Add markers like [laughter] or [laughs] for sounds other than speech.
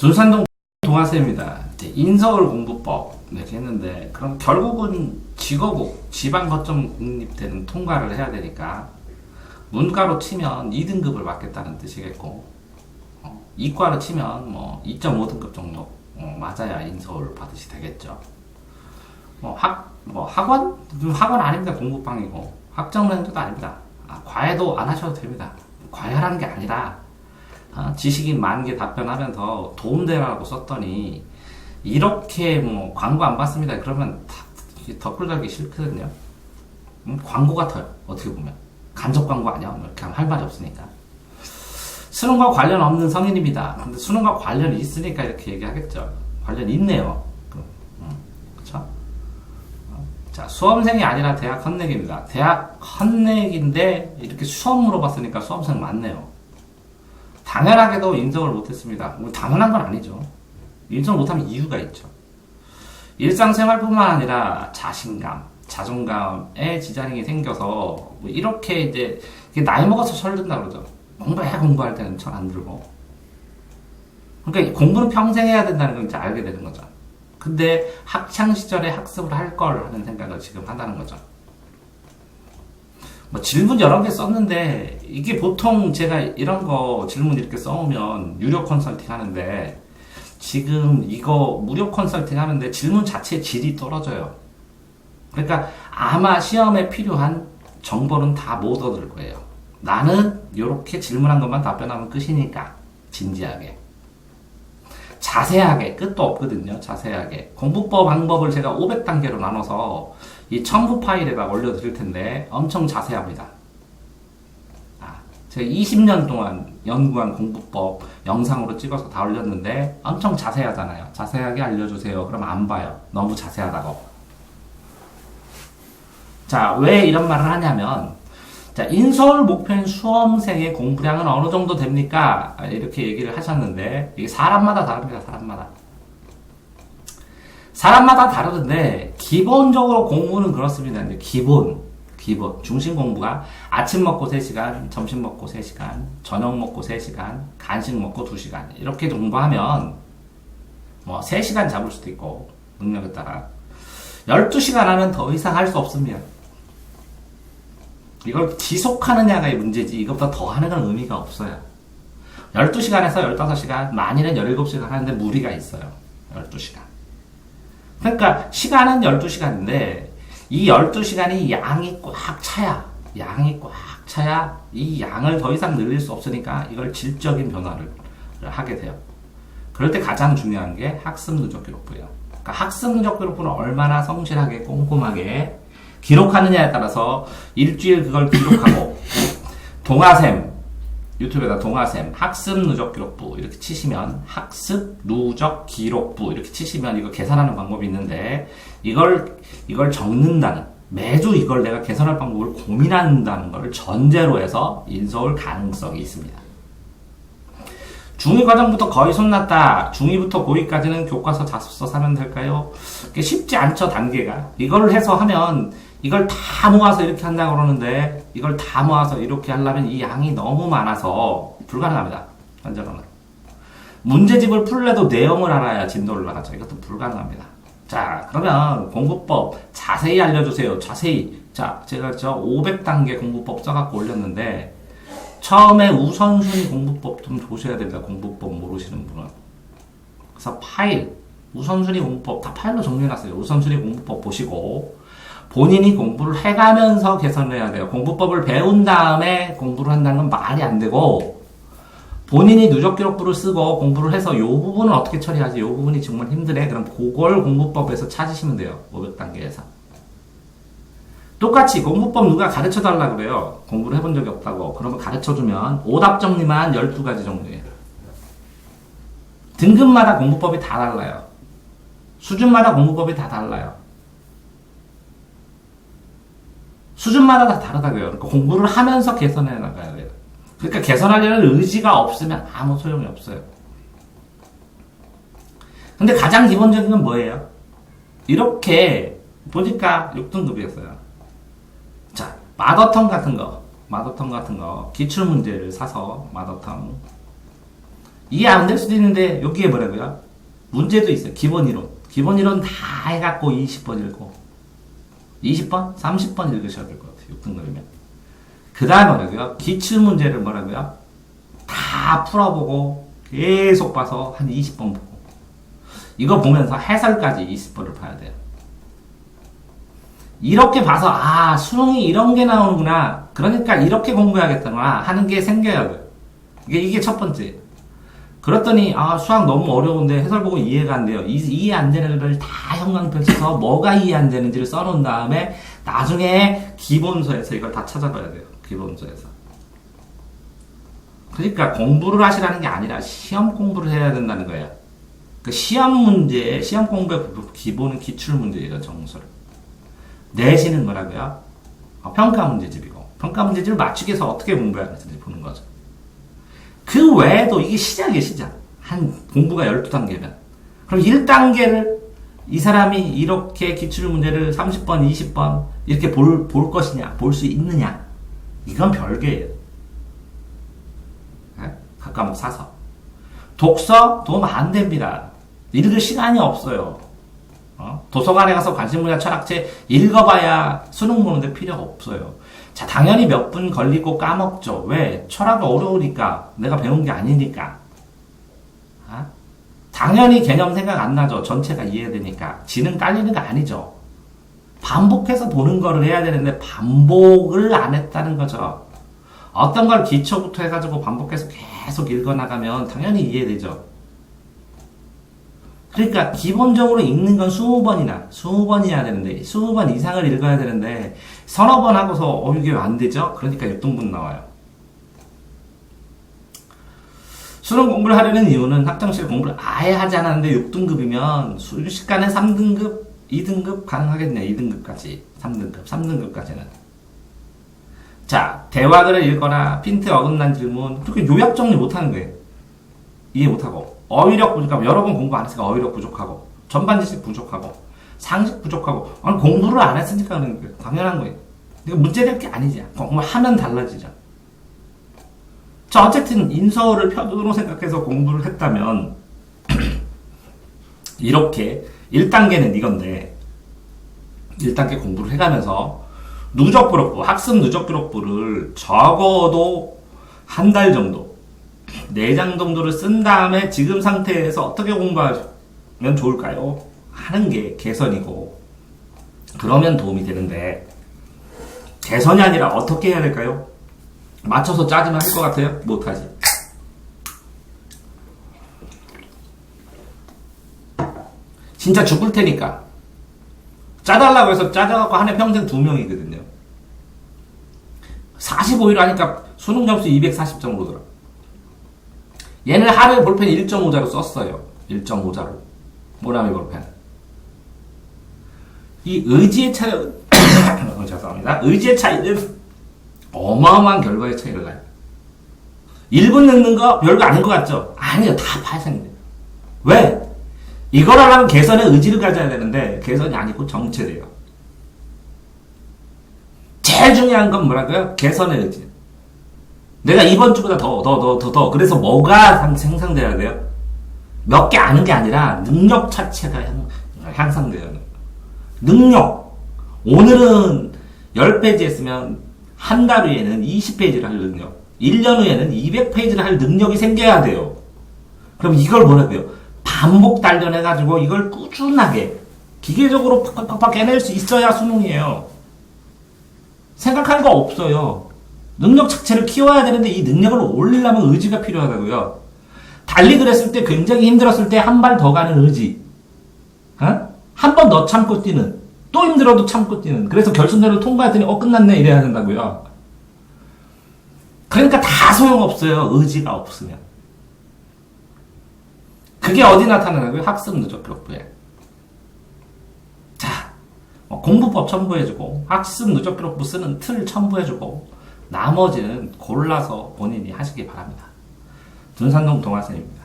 둔산동 동아세입니다. 인서울 공부법 이렇게 했는데 그럼 결국은 직업고 지방 거점 국립대는 통과를 해야 되니까 문과로 치면 2등급을 받겠다는 뜻이겠고 어, 이과로 치면 뭐 2.5등급 정도 어, 맞아야 인서울 받으시 되겠죠. 뭐 학, 뭐 학원? 음, 학원 아닙니다. 공부방이고 학점은행도 아닙니다. 아, 과외도 안 하셔도 됩니다. 과외하라는 게 아니라 아, 지식인 만개 답변하면서 도움되라고 썼더니 이렇게 뭐 광고 안 받습니다. 그러면 덧글 달기 싫거든요. 음, 광고 같아요. 어떻게 보면 간접 광고 아니야? 뭐 이렇게 하면 할 말이 없으니까. 수능과 관련 없는 성인입니다. 근데 수능과 관련이 있으니까 이렇게 얘기하겠죠. 관련 있네요. 그, 음, 그쵸? 어, 자, 수험생이 아니라 대학 헌내기입니다. 대학 헌내기인데 이렇게 수험 물어봤으니까 수험생 맞네요. 당연하게도 인정을 못했습니다. 뭐 당연한 건 아니죠. 인정을 못하면 이유가 있죠. 일상생활뿐만 아니라 자신감, 자존감에 지장이 생겨서 뭐 이렇게 이제 나이 먹어서 철든다 그러죠. 공부해 공부할 때는 잘 안 들고. 그러니까 공부는 평생 해야 된다는 걸 이제 알게 되는 거죠. 근데 학창 시절에 학습을 할 걸 하는 생각을 지금 한다는 거죠. 뭐 질문 여러 개 썼는데 이게 보통 제가 이런 거 질문 이렇게 써오면 유료 컨설팅 하는데 지금 이거 무료 컨설팅 하는데 질문 자체 질이 떨어져요. 그러니까 아마 시험에 필요한 정보는 다 못 얻을 거예요. 나는 이렇게 질문한 것만 답변하면 끝이니까 진지하게 자세하게 끝도 없거든요. 자세하게 공부법 방법을 제가 500단계로 나눠서 이 첨부 파일에다 올려드릴 텐데 엄청 자세합니다. 아, 제가 20년 동안 연구한 공부법 영상으로 찍어서 다 올렸는데 엄청 자세하잖아요. 자세하게 알려주세요. 그럼 안 봐요. 너무 자세하다고. 자, 왜 이런 말을 하냐면 자, 인서울 목표인 수험생의 공부량은 어느 정도 됩니까? 아, 이렇게 얘기를 하셨는데, 이게 사람마다 다릅니다, 사람마다. 사람마다 다르는데, 기본적으로 공부는 그렇습니다. 기본, 기본. 중심 공부가 아침 먹고 3시간, 점심 먹고 3시간, 저녁 먹고 3시간, 간식 먹고 2시간. 이렇게 공부하면, 뭐, 3시간 잡을 수도 있고, 능력에 따라. 12시간 하면 더 이상 할 수 없습니다. 이걸 지속하느냐가 문제지 이것보다 더 하는 건 의미가 없어요. 12시간에서 15시간, 많이는 17시간 하는데 무리가 있어요. 12시간. 그러니까 시간은 12시간인데 이 12시간이 양이 꽉 차야 양이 꽉 차야 이 양을 더 이상 늘릴 수 없으니까 이걸 질적인 변화를 하게 돼요. 그럴 때 가장 중요한 게 학습 누적 기록부예요. 그러니까 학습 누적 기록부는 얼마나 성실하게 꼼꼼하게 기록하느냐에 따라서 일주일 그걸 기록하고 [laughs] 동아샘 유튜브에다 동아샘 학습 누적 기록부 이렇게 치시면 학습 누적 기록부 이렇게 치시면 이거 계산하는 방법이 있는데 이걸 이걸 적는다는 매주 이걸 내가 개선할 방법을 고민한다는 것을 전제로 해서 인서울 가능성이 있습니다. 중2 과정부터 거의 손났다. 중2부터 고2까지는 교과서 자습서 사면 될까요? 쉽지 않죠, 단계가. 이걸 해서 하면 이걸 다 모아서 이렇게 한다고 그러는데 이걸 다 모아서 이렇게 하려면 이 양이 너무 많아서 불가능합니다. 현재로는. 문제집을 풀래도 내용을 알아야 진도를 나가죠. 이것도 불가능합니다. 자, 그러면 공부법 자세히 알려주세요. 자세히. 자, 제가 저 500단계 공부법 써갖고 올렸는데 처음에 우선순위 공부법 좀 보셔야 됩니다. 공부법 모르시는 분은. 그래서 파일, 우선순위 공부법 다 파일로 정리해놨어요. 우선순위 공부법 보시고 본인이 공부를 해가면서 개선을 해야 돼요. 공부법을 배운 다음에 공부를 한다는 건 말이 안 되고 본인이 누적 기록부를 쓰고 공부를 해서 이 부분은 어떻게 처리하지? 이 부분이 정말 힘드네. 그럼 그걸 공부법에서 찾으시면 돼요. 500단계에서. 똑같이 공부법 누가 가르쳐 달라 그래요. 공부를 해본 적이 없다고. 그러면 가르쳐 주면 오답 정리만 12가지 정도예요. 등급마다 공부법이 다 달라요. 수준마다 공부법이 다 달라요. 수준마다 다 다르다고요. 그러니까 공부를 하면서 개선해 나가야 돼요. 그러니까 개선하려는 의지가 없으면 아무 소용이 없어요. 근데 가장 기본적인 건 뭐예요? 이렇게 보니까 6등급이었어요. 자, 마더텅 같은 거, 마더텅 같은 거, 기출문제를 사서 마더텅 이해 안 될 수도 있는데 여기에 뭐라고요? 문제도 있어요. 기본 이론. 기본 이론 다 해갖고 20번 읽고 20번? 30번 읽으셔야 될 것 같아요. 6등급이면. 그 다음 뭐라고요? 기출문제를 뭐라고요? 다 풀어보고 계속 봐서 한 20번 보고 이거 보면서 해설까지 20번을 봐야 돼요. 이렇게 봐서 아 수능이 이런 게 나오는구나 그러니까 이렇게 공부해야겠다구나 하는 게 생겨야 돼요. 이게 이게 첫 번째. 그랬더니 아 수학 너무 어려운데 해설 보고 이해가 안 돼요. 이, 이해 안 되는 애를 다 형광 펼쳐서 [laughs] 뭐가 이해 안 되는지를 써놓은 다음에 나중에 기본서에서 이걸 다 찾아봐야 돼요. 기본서에서. 그러니까 공부를 하시라는 게 아니라 시험 공부를 해야 된다는 거예요. 그 시험 문제, 시험 공부의 기본은 기출 문제예요, 정서를. 내시는 거라고요? 어, 평가 문제집이고 평가 문제집을 맞추기 위해서 어떻게 공부해야 되는지 보는 거죠. 그 외에도 이게 시작이에요, 시작. 한 공부가 12단계면. 그럼 1단계를 이 사람이 이렇게 기출 문제를 30번, 20번 이렇게 볼, 볼 것이냐, 볼 수 있느냐. 이건 별개예요. 네? 각 과목 사서. 독서 도움 안 됩니다. 읽을 시간이 없어요. 어? 도서관에 가서 관심 분야 철학책 읽어봐야 수능 보는데 필요 없어요. 자, 당연히 몇 분 걸리고 까먹죠. 왜? 철학이 어려우니까. 내가 배운 게 아니니까. 어? 당연히 개념 생각 안 나죠. 전체가 이해되니까. 지능 깔리는 거 아니죠. 반복해서 보는 거를 해야 되는데 반복을 안 했다는 거죠. 어떤 걸 기초부터 해가지고 반복해서 계속 읽어나가면 당연히 이해되죠. 그러니까 기본적으로 읽는 건 20번이나 20번이어야 되는데 20번 이상을 읽어야 되는데 서너 번 하고서 어 이게 왜안 되죠? 그러니까 6등분 나와요. 수능 공부를 하려는 이유는 학창시절 공부를 아예 하지 않았는데 6등급이면 순식간에 3등급, 2등급 가능하겠네. 2등급까지. 3등급, 3등급까지는. 자, 대화글을 읽거나 핀트 어긋난 질문, 그렇게 요약 정리 못하는 거예요. 이해 못하고. 어휘력 부족하고, 여러 번 공부 안 했으니까 어휘력 부족하고, 전반 지식 부족하고, 상식 부족하고, 아니, 공부를 안 했으니까 그런 거예요. 당연한 거예요. 이거 문제될 게 아니지. 공부하면 달라지죠. 자, 어쨌든 인서울을 편으로 생각해서 공부를 했다면, [clears throat] 이렇게 1단계는 이건데, 1단계 공부를 해가면서, 누적 기록부, 학습 누적 기록부를 적어도 한 달 정도, 4장 정도를 쓴 다음에 지금 상태에서 어떻게 공부하면 좋을까요? 하는 게 개선이고, 그러면 도움이 되는데, 개선이 아니라 어떻게 해야 될까요? 맞춰서 짜지만 할 것 같아요? 못하지. 진짜 죽을 테니까. 짜달라고 해서 짜져갖고 한 해 평생 두 명이거든요. 45일 하니까 수능 점수 240점 오더라. 얘는 하루에 볼펜 1.5자로 썼어요. 1.5자로. 모나미 볼펜. 이 의지의 차이, [coughs] 어, 죄송합니다. 의지의 차이는 어마어마한 결과의 차이를 나요. 1분 읽는 거 별거 아닌 것 같죠? 아니요. 다 파생돼요. 왜? 이걸 하려면 개선의 의지를 가져야 되는데 개선이 아니고 정체돼요. 제일 중요한 건 뭐라고요? 개선의 의지. 내가 이번 주보다 더, 더, 더, 더, 더. 그래서 뭐가 생성돼야 돼요? 몇 개 아는 게 아니라 능력 자체가 향상돼야 돼요. 능력. 오늘은 10페이지 했으면 한 달 후에는 20페이지를 할 능력. 1년 후에는 200페이지를 할 능력이 생겨야 돼요. 그럼 이걸 뭐라고 해요? 반복 단련해가지고 이걸 꾸준하게 기계적으로 팍팍팍 깨낼 수 있어야 수능이에요. 생각하는 거 없어요. 능력 자체를 키워야 되는데 이 능력을 올리려면 의지가 필요하다고요. 달리 그랬을 때 굉장히 힘들었을 때 한 발 더 가는 의지. 어? 한번 더 참고 뛰는. 또 힘들어도 참고 뛰는. 그래서 결승전을 통과했더니 어 끝났네 이래야 된다고요. 그러니까 다 소용없어요. 의지가 없으면. 그게 어디 나타나냐고요? 학습 누적 기록부에. 자, 뭐 공부법 첨부해주고, 학습 누적 기록부 쓰는 틀 첨부해주고, 나머지는 골라서 본인이 하시기 바랍니다. 둔산동 동화쌤입니다.